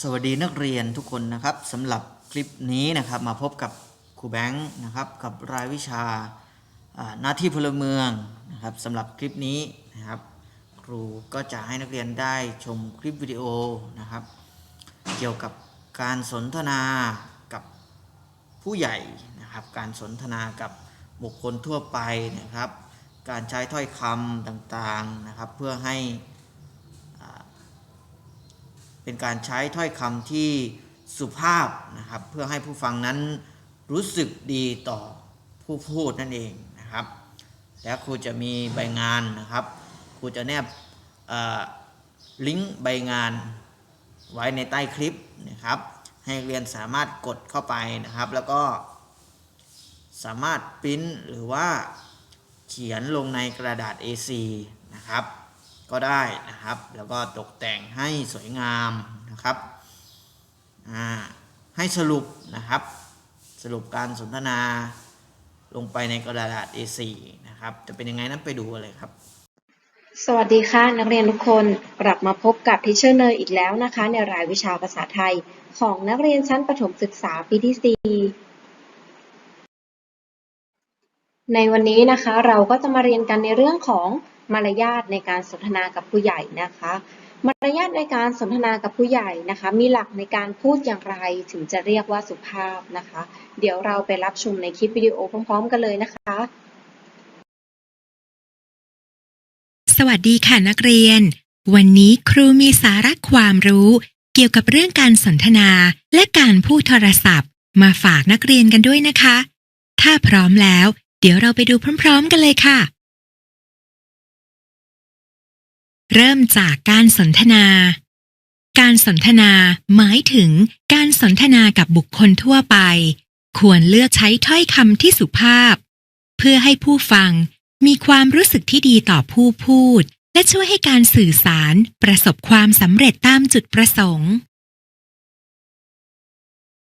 สวัสดีนักเรียนทุกคนนะครับสำหรับคลิปนี้นะครับมาพบกับครูแบงค์นะครับกับรายวิชาอ่าหน้าที่พลเมืองนะครับสำหรับคลิปนี้นะครับครูก็จะให้นักเรียนได้ชมคลิปวิดีโอนะครับ เกี่ยวกับการสนทนากับผู้ใหญ่นะครับ การสนทนากับบุคคลทั่วไปนะครับ การใช้ถ้อยคำต่างๆนะครับ เพื่อให้ เป็นการใช้ถ้อยคำที่สุภาพนะครับเพื่อให้ผู้ฟังนั้นรู้สึกดีต่อผู้พูดนั่นเองนะครับ และครูจะมีใบงานนะครับครูจะแนบลิงก์ใบงานไว้ในใต้คลิปนะครับ ให้เรียนสามารถกดเข้าไปนะครับ แล้วก็สามารถปริ้นหรือว่าเขียนลงในกระดาษ A4 นะครับ ก็ได้นะครับ แล้วก็ตกแต่งให้สวยงามนะครับให้สรุปนะครับ สรุปการสนทนาลงไปในกระดาษ A4 นะครับจะเป็นยังไงนั้นไปดูเลยครับ สวัสดีค่ะ นักเรียนทุกคนกลับมาพบกับทิเชอร์เนยอีกแล้วนะคะ ในรายวิชาภาษาไทย ของนักเรียนชั้นประถมศึกษาปีที่ 4 ในวันนี้นะคะ เราก็จะมาเรียนกันในเรื่องของ มารยาทในการสนทนากับผู้ใหญ่นะคะ มารยาทในการสนทนากับผู้ใหญ่นะคะ มีหลักในการพูดอย่างไรถึงจะเรียกว่าสุภาพนะคะ เดี๋ยวเราไปรับชมในคลิปวิดีโอพร้อม ๆ กันเลยนะคะ สวัสดีค่ะนักเรียน วันนี้ครูมีสาระความรู้ เกี่ยวกับเรื่องการสนทนาและการพูดโทรศัพท์ มาฝากนักเรียนกันด้วยนะคะ ถ้าพร้อมแล้ว เดี๋ยวเราไปดูพร้อม ๆ กันเลยค่ะ เริ่มจากการสนทนา การสนทนาหมายถึงการสนทนากับบุคคลทั่วไป ควรเลือกใช้ถ้อยคำที่สุภาพ เพื่อให้ผู้ฟังมีความรู้สึกที่ดีต่อผู้พูด และช่วยให้การสื่อสารประสบความสำเร็จตามจุดประสงค์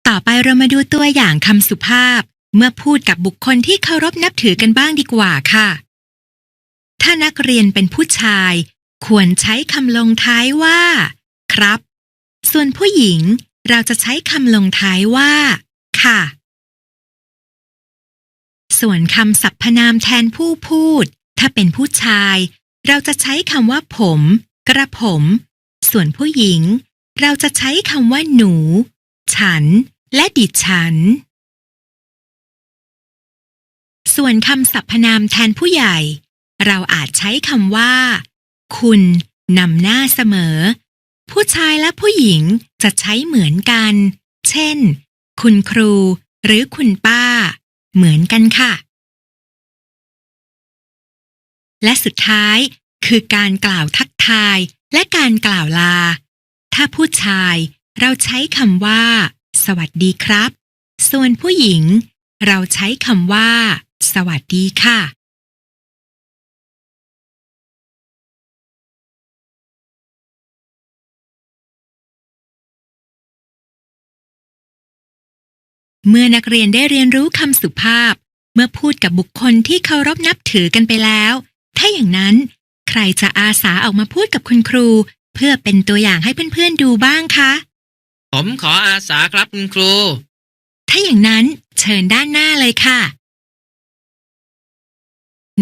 ต่อไปเรามาดูตัวอย่างคำสุภาพ เมื่อพูดกับบุคคลที่เคารพนับถือกันบ้างดีกว่าค่ะ ถ้านักเรียนเป็นผู้ชาย ควรใช้คำลงท้ายว่า ครับ ส่วนผู้หญิงเราจะใช้คำลงท้ายว่า ค่ะ ส่วนคำสรรพนามแทนผู้พูด ถ้าเป็นผู้ชาย เราจะใช้คำว่าผม กระผม ส่วนผู้หญิง เราจะใช้คำว่าหนู ฉัน และดิฉัน ส่วนคำสรรพนามแทนผู้ใหญ่ เราอาจใช้คำว่า คุณนำหน้าเสมอ ผู้ชายและผู้หญิงจะใช้เหมือนกัน เช่น คุณครู หรือคุณป้า เหมือนกันค่ะ และสุดท้ายคือการกล่าวทักทายและการกล่าวลา ถ้าผู้ชายเราใช้คำว่า สวัสดีครับ ส่วนผู้หญิง เราใช้คำว่า สวัสดีค่ะ เมื่อนักเรียนได้เรียนรู้คำสุภาพ เมื่อพูดกับบุคคลที่เคารพนับถือกันไปแล้ว ถ้าอย่างนั้น ใครจะอาสาออกมาพูดกับคุณครู เพื่อเป็นตัวอย่างให้เพื่อนๆดูบ้างคะ ผมขออาสาครับคุณครู ถ้าอย่างนั้นเชิญด้านหน้าเลยค่ะ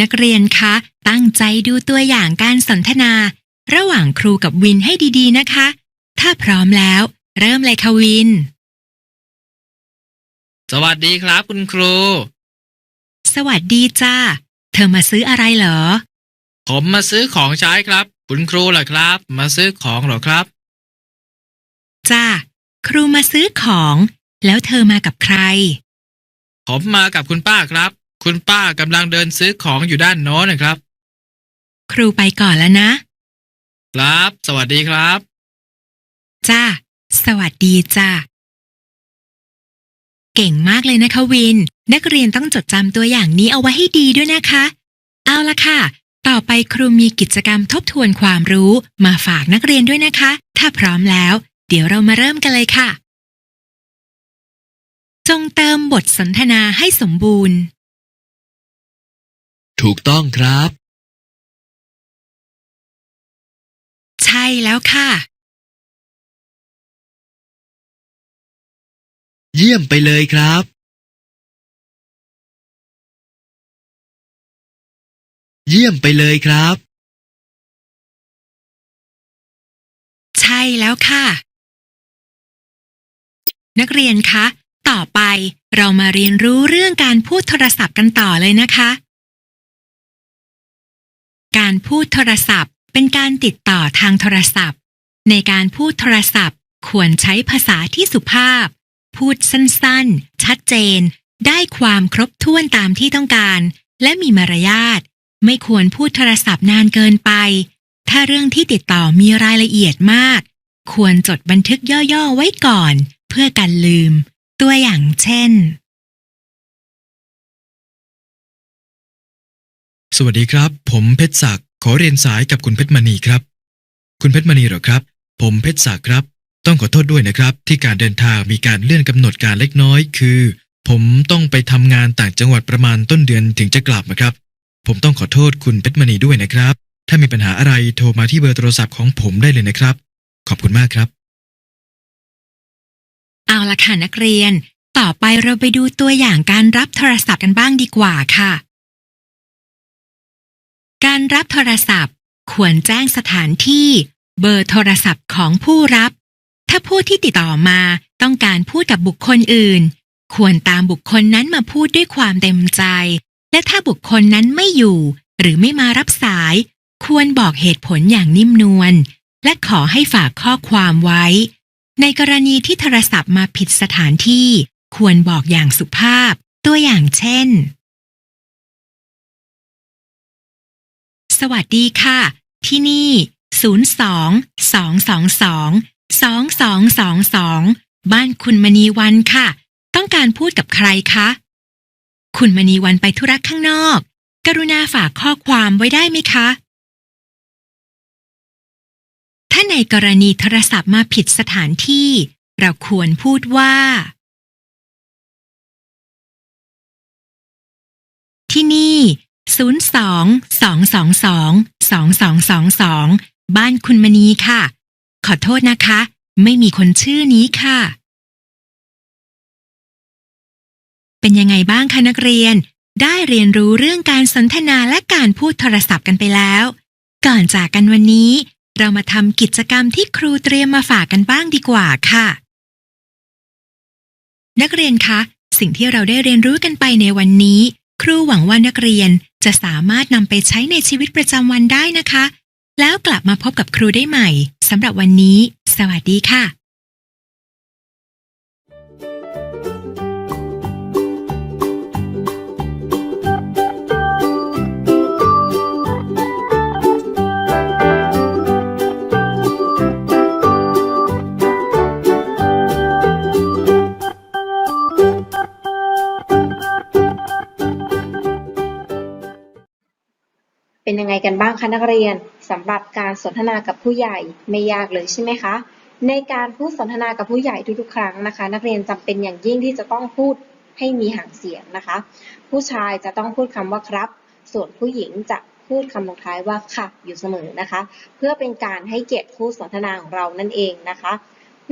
นักเรียนคะ ตั้งใจดูตัวอย่างการสนทนา ระหว่างครูกับวินให้ดีๆนะคะ ถ้าพร้อมแล้ว เริ่มเลยค่ะวิน สวัสดีครับคุณครู สวัสดีจ้า เธอมาซื้ออะไรเหรอ ผมมาซื้อของใช้ครับ คุณครูเหรอครับ มาซื้อของเหรอครับ จ้า ครูมาซื้อของ แล้วเธอมากับใคร ผมมากับคุณป้าครับ คุณป้ากำลังเดินซื้อของอยู่ด้านโน้นนะครับ ครูไปก่อนแล้วนะ ครับ สวัสดีครับ จ้า สวัสดีจ้า เก่งมากเลยนะคะวิน นักเรียนต้องจดจำตัวอย่างนี้เอาไว้ให้ดีด้วยนะคะ เอาละค่ะ ต่อไปครูมีกิจกรรมทบทวนความรู้มาฝากนักเรียนด้วยนะคะ ถ้าพร้อมแล้ว เดี๋ยวเรามาเริ่มกันเลยค่ะ จงเติมบทสนทนาให้สมบูรณ์ ถูกต้องครับ ใช่แล้วค่ะ เยี่ยมไปเลยครับเยี่ยมไปเลยครับ ใช่แล้วค่ะ นักเรียนคะ ต่อไปเรามาเรียนรู้เรื่องการพูดโทรศัพท์กันต่อเลยนะคะ การพูดโทรศัพท์เป็นการติดต่อทางโทรศัพท์ ในการพูดโทรศัพท์ควรใช้ภาษาที่สุภาพ พูดสั้นๆ ชัดเจน ได้ความครบถ้วนตามที่ต้องการ และมีมารยาท ไม่ควรพูดโทรศัพท์นานเกินไป ถ้าเรื่องที่ติดต่อมีรายละเอียดมาก ควรจดบันทึกย่อๆไว้ก่อน เพื่อกันลืม ตัวอย่างเช่น สวัสดีครับ ผมเพชรศักดิ์ขอเรียนสายกับคุณเพชรมณีครับ คุณเพชรมณีเหรอครับ ผมเพชรศักดิ์ครับ ต้องขอโทษด้วยนะครับ ที่การเดินทางมีการเลื่อนกำหนดการเล็กน้อย คือ ผมต้องไปทำงานต่างจังหวัดประมาณต้นเดือนถึงจะกลับนะครับ ผมต้องขอโทษคุณเพชรมณีด้วยนะครับ ถ้ามีปัญหาอะไรโทรมาที่เบอร์โทรศัพท์ของผมได้เลยนะครับ ขอบคุณมากครับ เอาละค่ะนักเรียน ต่อไปเราไปดูตัวอย่างการรับโทรศัพท์กันบ้างดีกว่าค่ะ การรับโทรศัพท์ ควรแจ้งสถานที่ เบอร์โทรศัพท์ของผู้รับ ถ้าผู้ที่ติดต่อมาต้องการพูดกับบุคคลอื่น ควรตามบุคคลนั้นมาพูดด้วยความเต็มใจ และถ้าบุคคลนั้นไม่อยู่ หรือไม่มารับสาย ควรบอกเหตุผลอย่างนิ่มนวลและขอให้ฝากข้อความไว้ ในกรณีที่โทรศัพท์มาผิดสถานที่ ควรบอกอย่างสุภาพ ตัวอย่างเช่น สวัสดีค่ะ ที่นี่ 02 222 2222 บ้านคุณมณีวันค่ะ ต้องการพูดกับใครคะ คุณมณีวันไปธุระข้างนอก กรุณาฝากข้อความไว้ได้ไหมคะ ถ้าในกรณีโทรศัพท์มาผิดสถานที่ เราควรพูดว่า ที่นี่ 02 222 2222 บ้านคุณมณีค่ะ ขอโทษนะคะ ไม่มีคนชื่อนี้ค่ะ เป็นยังไงบ้างคะนักเรียน ได้เรียนรู้เรื่องการสนทนาและการพูดโทรศัพท์กันไปแล้ว ก่อนจากกันวันนี้ เรามาทำกิจกรรมที่ครูเตรียมมาฝากกันบ้างดีกว่าค่ะ นักเรียนคะสิ่งที่เราได้เรียนรู้กันไปในวันนี้ ครูหวังว่านักเรียนจะสามารถนำไปใช้ในชีวิตประจำวันได้นะคะ แล้วกลับมาพบกับครูได้ใหม่สำหรับวันนี้ สวัสดีค่ะเป็นยังไงกันบ้างคะนักเรียน สำหรับการสนทนากับผู้ใหญ่ไม่ยากเลยใช่ไหมคะ ในการพูดสนทนากับผู้ใหญ่ทุกๆ ครั้งนะคะ นักเรียนจำเป็นอย่างยิ่งที่จะต้องพูดให้มีหางเสียงนะคะ ผู้ชายจะต้องพูดคำว่าครับ ส่วนผู้หญิงจะพูดคำลงท้ายว่าค่ะอยู่เสมอนะคะ เพื่อเป็นการให้เกียรติคู่สนทนาของเรานั่นเองนะคะ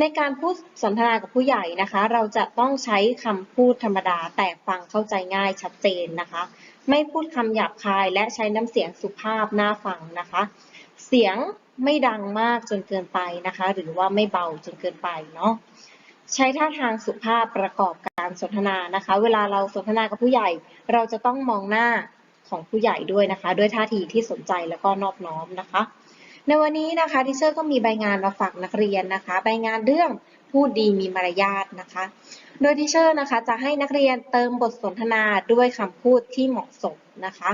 ในการพูดสนทนากับผู้ใหญ่นะคะ เราจะต้องใช้คำพูดธรรมดาแต่ฟังเข้าใจง่ายชัดเจนนะคะ ไม่พูดคำหยาบคายและใช้น้ำเสียงสุภาพน่าฟังนะคะ เสียงไม่ดังมากจนเกินไปนะคะ หรือว่าไม่เบาจนเกินไปเนาะใช้ท่าทางสุภาพประกอบการสนทนานะคะ เวลาเราสนทนากับผู้ใหญ่ เราจะต้องมองหน้าของผู้ใหญ่ด้วยนะคะ ด้วยท่าทีที่สนใจแล้วก็นอบน้อมนะคะ ในวันนี้นะคะทิเชอร์ก็มีใบงานมาฝากนักเรียนนะคะ ใบงานเรื่องพูดดีมีมารยาทนะคะ โดยทิเชอร์นะคะจะให้นักเรียนเติมบทสนทนาด้วยคำพูดที่เหมาะสมนะคะ